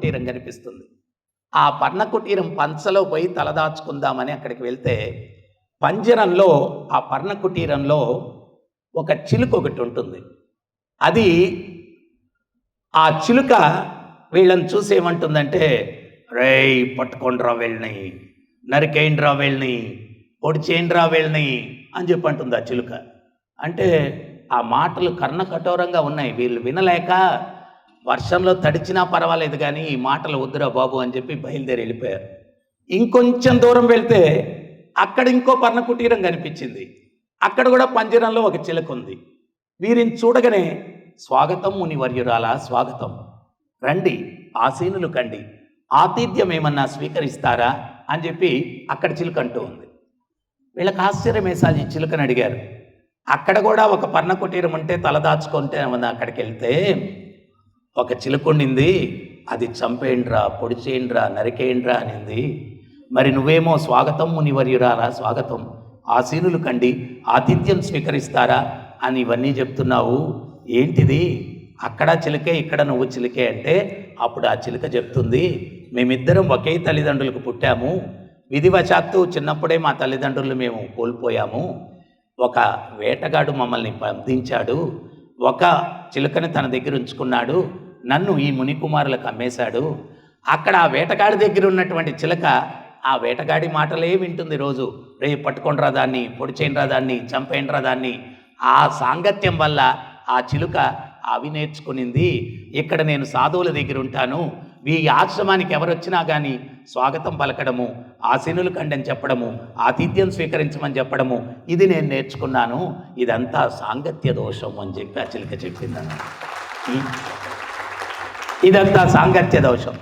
కుటీరం కనిపిస్తుంది. ఆ పర్ణ కుటీరం పంచలో పోయి తలదాచుకుందామని అక్కడికి వెళ్తే పంజరంలో ఆ పర్ణ కుటీరంలో ఒక చిలుక ఒకటి ఉంటుంది. అది ఆ చిలుక వీళ్ళని చూసి ఏమంటుందంటే రేయ్ పట్టుకోండిరా వీళ్ళని నరికేయండిరా వీళ్ళని పొడిచేయండిరా వీళ్ళని అని చెప్పి అంటుంది ఆ చిలుక. అంటే ఆ మాటలు కర్ణ కఠోరంగా ఉన్నాయి. వీళ్ళు వినలేక వర్షంలో తడిచినా పర్వాలేదు కానీ ఈ మాటలు వద్దురా బాబు అని చెప్పి బయలుదేరి వెళ్ళిపోయారు. ఇంకొంచెం దూరం వెళ్తే అక్కడ ఇంకో పర్ణ కుటీరం కనిపించింది. అక్కడ కూడా పంజరంలో ఒక చిలుక ఉంది. వీరిని చూడగానే స్వాగతం మునివర్యురాలా స్వాగతం. రండి ఆసీనులు కండి. ఆతిథ్యం ఏమన్నా స్వీకరిస్తారా అని చెప్పి అక్కడ చిలుక అంటూ ఉంది. వీళ్ళకి ఆశ్చర్యం వేసాలి చిలుకని అడిగారు. అక్కడ కూడా ఒక పర్ణ కుటీరం ఉంటే తలదాచుకుంటే అక్కడికి వెళ్తే ఒక చిలుకుండింది అది చంపేయండ్రా పొడిచేయండ్రా నరికేయండిరా అనింది. మరి నువ్వేమో స్వాగతం మునివర్యురారా స్వాగతం. ఆశీనులు కండి ఆతిథ్యం స్వీకరిస్తారా అని ఇవన్నీ చెప్తున్నావు. ఏంటిది? అక్కడ చిలుకే ఇక్కడ నువ్వు చిలుకే అంటే అప్పుడు ఆ చిలుక చెప్తుంది మేమిద్దరం ఒకే తల్లిదండ్రులకు పుట్టాము. విధివశాత్తు చిన్నప్పుడే మా తల్లిదండ్రులు మేము కోల్పోయాము. ఒక వేటగాడు మమ్మల్ని పంపించాడు ఒక చిలుకని తన దగ్గర ఉంచుకున్నాడు. నన్ను ఈ మునికుమారులకు అమ్మేశాడు. అక్కడ ఆ వేటగాడి దగ్గర ఉన్నటువంటి చిలక ఆ వేటగాడి మాటలే వింటుంది రోజు. రే పట్టుకొండ్రా దాన్ని పొడిచేయండిరా దాన్ని చంపేయండిరా దాన్ని. ఆ సాంగత్యం వల్ల ఆ చిలుక అవి నేర్చుకునింది. ఇక్కడ నేను సాధువుల దగ్గర ఉంటాను. ఈ ఆశ్రమానికి ఎవరు వచ్చినా కానీ స్వాగతం పలకడము ఆశీనులు కండని చెప్పడము ఆతిథ్యం స్వీకరించమని చెప్పడము ఇది నేను నేర్చుకున్నాను. ఇదంతా సాంగత్య దోషం అని చెప్పి ఆ చిలుక చెప్పిందన్న ఇదంతా సాంగత్య దోషం.